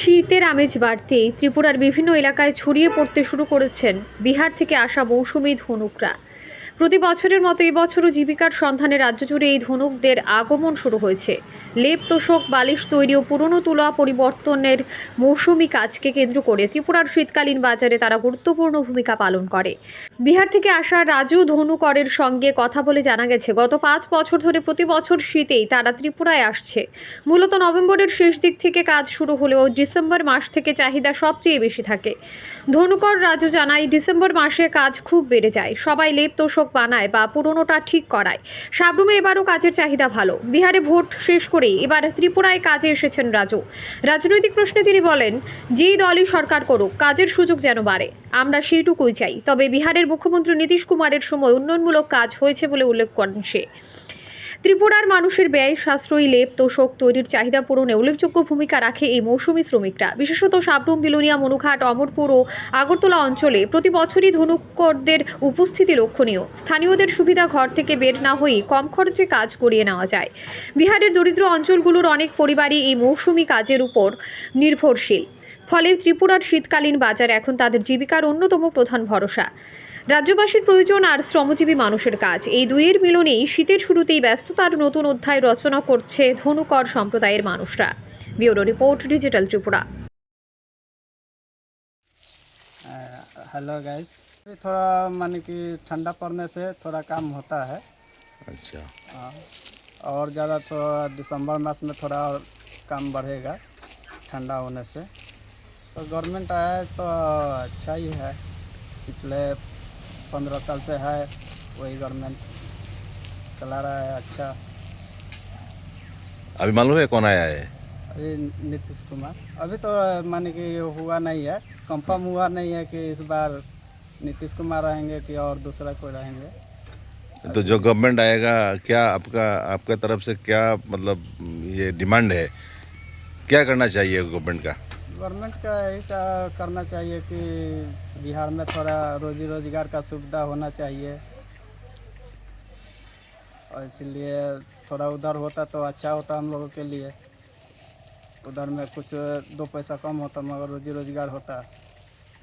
শীতের আমেজ বাড়তেই ত্রিপুরার বিভিন্ন এলাকায় ছড়িয়ে পড়তে শুরু করেছেন বিহার থেকে আসা মৌসুমী ধনুকরা। প্রতি বছরের মতো এবছরও জীবিকার সন্ধানে রাজ্য জুড়ে এই ধনুকদের আগমন শুরু হয়েছে। লেপ তোষক, বালিশ তৈরি ও পুরনো তুলা পরিবর্তনের মৌসুমি কাজকে কেন্দ্র করে ত্রিপুরার শীতকালীন বাজারে তারা গুরুত্বপূর্ণ ভূমিকা পালন করে। বিহার থেকে আসা রাজু ধনুকরের সঙ্গে কথা বলে জানা গেছে, গত পাঁচ বছর ধরে প্রতি বছর শীতেই তারা ত্রিপুরায় আসছে। মূলত নভেম্বরের শেষ দিক থেকে কাজ শুরু হলেও ডিসেম্বর মাস থেকে চাহিদা সবচেয়ে বেশি থাকে। ধনুকর রাজু জানায়, ডিসেম্বর মাসে কাজ খুব বেড়ে যায়, সবাই লেপ তোষক বানায় বা পুরনোটা ঠিক করায়। সাবরুমে এবারও কাজের চাহিদা ভালো। বিহারে ভোট শেষ করেই এবার ত্রিপুরায় কাজে এসেছেন রাজু। রাজনৈতিক প্রশ্নে তিনি বলেন, যেই দলই সরকার করুক, কাজের সুযোগ যেন বাড়ে, আমরা সেইটুকুই চাই। তবে বিহারের মুখ্যমন্ত্রী নীতিশ কুমারের সময় উন্নয়নমূলক কাজ হয়েছে বলে উল্লেখ করেন সে। ত্রিপুরার মানুষের ব্যয়, সাশ্রয়ী লেপ, তোষক তৈরির চাহিদা পূরণে উল্লেখযোগ্য ভূমিকা রাখে এই মৌসুমী শ্রমিকরা। বিশেষত সাবরুম, বিলোনিয়া, মনুঘাট, অমরপুর ও আগরতলা অঞ্চলে প্রতি বছরই ধনুকরদের উপস্থিতি লক্ষণীয়। স্থানীয়দের সুবিধা ঘর থেকে বের না হয়ে কম খরচে কাজ করিয়ে নেওয়া যায়। বিহারের দরিদ্র অঞ্চলগুলোর অনেক পরিবারই এই মৌসুমী কাজের উপর নির্ভরশীল। ফলে ত্রিপুরার শীতকালীন বাজার এখন তাদের জীবিকার অন্যতম প্রধান ভরসা রাজ্যবাসীর প্রয়োজন আর শ্রমজীবী মানুষের কাজ এই দুইয়ের মিলনেই শীতের শুরুতেই ব্যস্ততার নতুন অধ্যায় রচনা করছে ধনুকর সম্প্রদায়ের মানুষরা bureau report digital Tripura hello guys अभी थोड़ा माने कि ठंडा पड़ने से थोड़ा काम होता है अच्छा हाँ, और ज़्यादा तो दिसंबर मास में थोड़ा और काम बढ़ेगा ठंडा होने से तो गवर्नमेंट आया है तो अच्छा ही है। पिछले पंद्रह साल से है वही गवर्नमेंट चला रहा है अच्छा। अभी मालूम है कौन आया है? अभी नीतीश कुमार। अभी तो माने कि हुआ नहीं है कंफर्म हुआ नहीं है कि इस बार नीतीश कुमार रहेंगे कि और दूसरा कोई रहेंगे। तो जो गवर्नमेंट आएगा क्या आपका आपका तरफ़ से क्या मतलब ये डिमांड है? क्या करना चाहिए गवर्नमेंट का? गवर्नमेंट का यही करना चाहिए कि बिहार में थोड़ा रोजी रोज़गार का सुविधा होना चाहिए। और इसलिए थोड़ा उधर होता तो अच्छा होता हम लोगों के लिए। उधर में कुछ दो पैसा कम होता मगर रोजी रोज़गार होता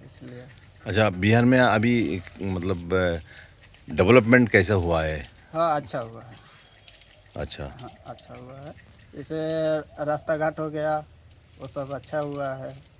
इसलिए। अच्छा बिहार में अभी मतलब डेवलपमेंट कैसा हुआ है? हाँ अच्छा हुआ है। अच्छा। हाँ अच्छा हुआ है। जैसे रास्ता घाट हो गया वो सब अच्छा हुआ है।